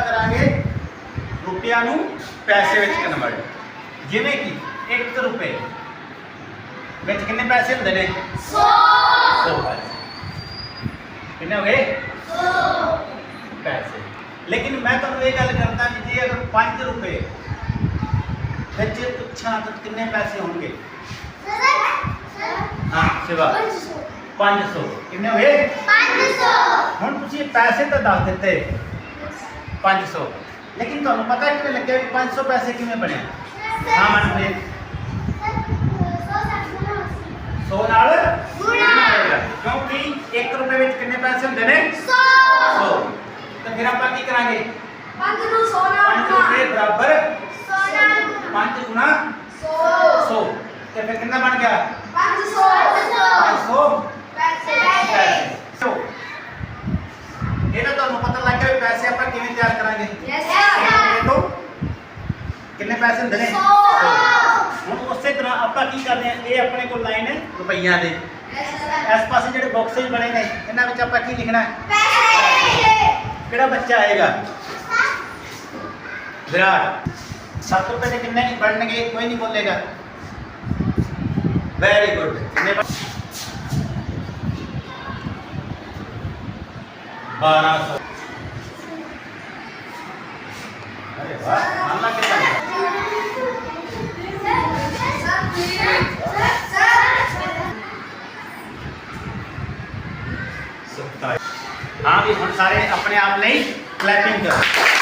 ਕਰਾਂਗੇ ਰੁਪਿਆਂ ਨੂੰ ਪੈਸੇ ਵਿੱਚ ਕਨਵਰਟ ਜਿਵੇਂ ਕਿ 1 ਰੁਪਏ। ਵਿੱਚ ਕਿੰਨੇ ਪੈਸੇ ਹੁੰਦੇ ਨੇ? 100 ਪੈਸੇ। ਕਿੰਨੇ ਹੋ ਗਏ? 100 ਪੈਸੇ। ਲੇਕਿਨ ਮੈਂ ਤੁਹਾਨੂੰ ਇਹ ਗੱਲ ਕਰਦਾ ਕਿ ਜੇ ਅਗਰ 5 ਰੁਪਏ ਵਿੱਚ ਪੁੱਛਾਂ ਤਾਂ ਕਿੰਨੇ ਪੈਸੇ ਹੋਣਗੇ? ਹਾਂ ਸਿਵਾ। 500 ਕਿੰਨੇ ਹੋ ਗਏ? ਹੁਣ ਤੁਸੀਂ ਪੈਸੇ ਤਾਂ ਦੱਸ ਦਿੱਤੇ। 500 ਲੇਕਿਨ ਤੁਹਾਨੂੰ ਪਤਾ ਕਿਵੇਂ ਲੱਗਿਆ ਵੀ 500 ਪੈਸੇ ਕਿਵੇਂ ਬਣਿਆ ਹਾਂ ਮਨਪ੍ਰੀਤ। 100 ਨਾਲ ਗੁਣਾ। ਕਿਉਂਕਿ 1 ਰੁਪਏ ਵਿੱਚ ਕਿੰਨੇ ਪੈਸੇ ਹੁੰਦੇ ਨੇ? 100 ਤਾਂ ਫਿਰ ਆਪਾਂ ਕੀ ਕਰਾਂਗੇ? 5 ਨੂੰ 100 ਨਾਲ ਗੁਣਾ। 5 ਬਰਾਬਰ 100 ਨਾਲ ਗੁਣਾ। 5 ਗੁਣਾ 100 100 ਤੇ ਫਿਰ ਕਿੰਨਾ ਬਣ ਗਿਆ? 500 500 ਪੈਸੇ ਹੁੰਦੇ ਨੇ ਸੌ। ਹੁਣ ਉਸੇ ਤਰ੍ਹਾਂ ਆਪਾਂ ਕੀ ਕਰਦੇ ਆ ਇਹ ਆਪਣੇ ਕੋਲ ਲਾਈਨ ਹੈ ਰੁਪਈਆਂ ਦੇ ਇਸ ਪਾਸੇ ਜਿਹੜੇ ਬਾਕਸ ਬਣੇ ਨੇ ਇਹਨਾਂ ਵਿੱਚ ਆਪਾਂ ਕੀ ਲਿਖਣਾ ਹੈ ਕਿਹੜਾ ਬੱਚਾ ਆਏਗਾ ਵਿਰਾਟ 7 ਰੁਪਏ ਦੇ ਕਿੰਨੇ ਬਣਨਗੇ ਕੋਈ ਨਹੀਂ ਬੋਲੇਗਾ ਵੈਰੀ ਗੁੱਡ ਕਿੰਨੇ ਬਣ- 1200 ਅਰੇ ਵਾਹ ਮੰਨ ਸਤਾਈ ਹਾਂ ਵੀ ਹੁਣ ਸਾਰੇ ਆਪਣੇ ਆਪ ਲਈ ਕਲੈਪਿੰਗ ਕਰੋ